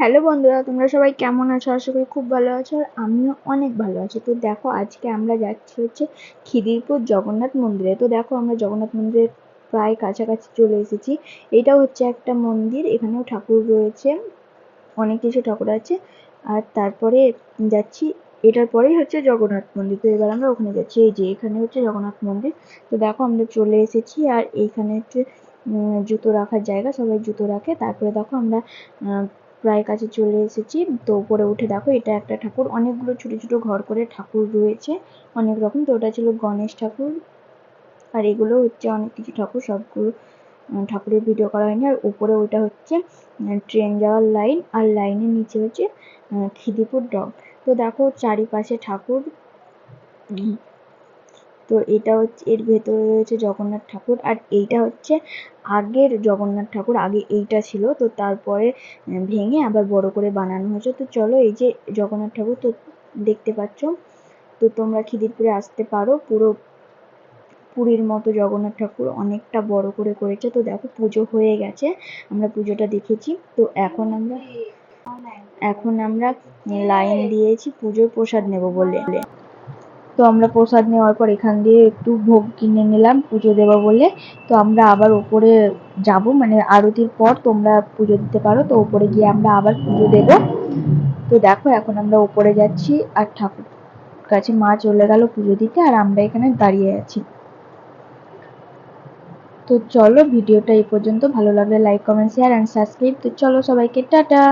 Hello বন্ধুরা, তোমরা সবাই কেমন আছো? আশা করি খুব ভালো আছো আর আমিও অনেক ভালো আছি। তো দেখো, আজকে আমরা যাচ্ছি হচ্ছে খিদিরপুর জগন্নাথ মন্দিরে। তো দেখো, আমরা জগন্নাথ মন্দিরের প্রায় কাছাকাছি চলে এসেছি। এটা হচ্ছে একটা মন্দির, এখানেও ঠাকুর রয়েছে, অনেক কিছু ঠাকুর আছে। আর তারপরে যাচ্ছি, এটার পরেই হচ্ছে জগন্নাথ মন্দির। তো এবার আমরা ওখানে যাচ্ছি। এই যে, এখানে হচ্ছে জগন্নাথ মন্দির। তো দেখো, আমরা চলে এসেছি আর এইখানে হচ্ছে জুতো রাখার জায়গা, সবাই জুতো রাখে। তারপরে দেখো, আমরা প্রায় কাছে চলে এসেছি। তো উপরে উঠে দেখো, এটা একটা ঠাকুর। অনেকগুলো ছোট ছোট ঘর করে ঠাকুর রয়েছে, অনেক রকম। তো ওটা ছিল গণেশ ঠাকুর। আর এগুলো হচ্ছে অনেক কিছু ঠাকুর সবগুলো ঠাকুরের ভিডিও করা হয়নি। আর উপরে ওইটা হচ্ছে ট্রেন যাওয়ার লাইন আর লাইনের নিচে হচ্ছে খিদিপুর ডগ। তো দেখো, চারিপাশে ঠাকুর তো এটা হচ্ছে, এর ভেতরে রয়েছে জগন্নাথ ঠাকুর আর এইটা হচ্ছে আগের জগন্নাথ ঠাকুর, আগে এইটা ছিল। তো তারপরে ভেঙে আবার বড় করে বানানো হয়েছে। তো চলো এই যে জগন্নাথ ঠাকুর, তো দেখতে পাচ্ছ। তো তোমরা খিদিরপুরে আসতে পারো। পুরো পুরীর মতো জগন্নাথ ঠাকুর অনেকটা বড় করে করেছে। তো দেখো পুজো হয়ে গেছে। আমরা পুজোটা দেখেছি। তো এখন আমরা এখন আমরা লাইন দিয়েছি পুজোর প্রসাদ নেব বলে। তো আমরা প্রসাদ নেওয়ার পর এখান দিয়ে একটু ভোগ কিনে নিলাম, পুজো দেবো বলে। তো আমরা আবার ওপরে যাব মানে আরতির পর তোমরা পুজো দিতে পারো। তো ওপরে গিয়ে আমরা আবার পুজো দেব। তো দেখো, এখন আমরা ওপরে যাচ্ছি আর ঠাকুর কাছে মা চলে গেল পুজো দিতে আর আমরা এখানে দাঁড়িয়ে আছি। তো চলো, ভিডিওটা এই পর্যন্ত। ভালো লাগলে like comment share and subscribe তো চলো সবাইকে, টাটা!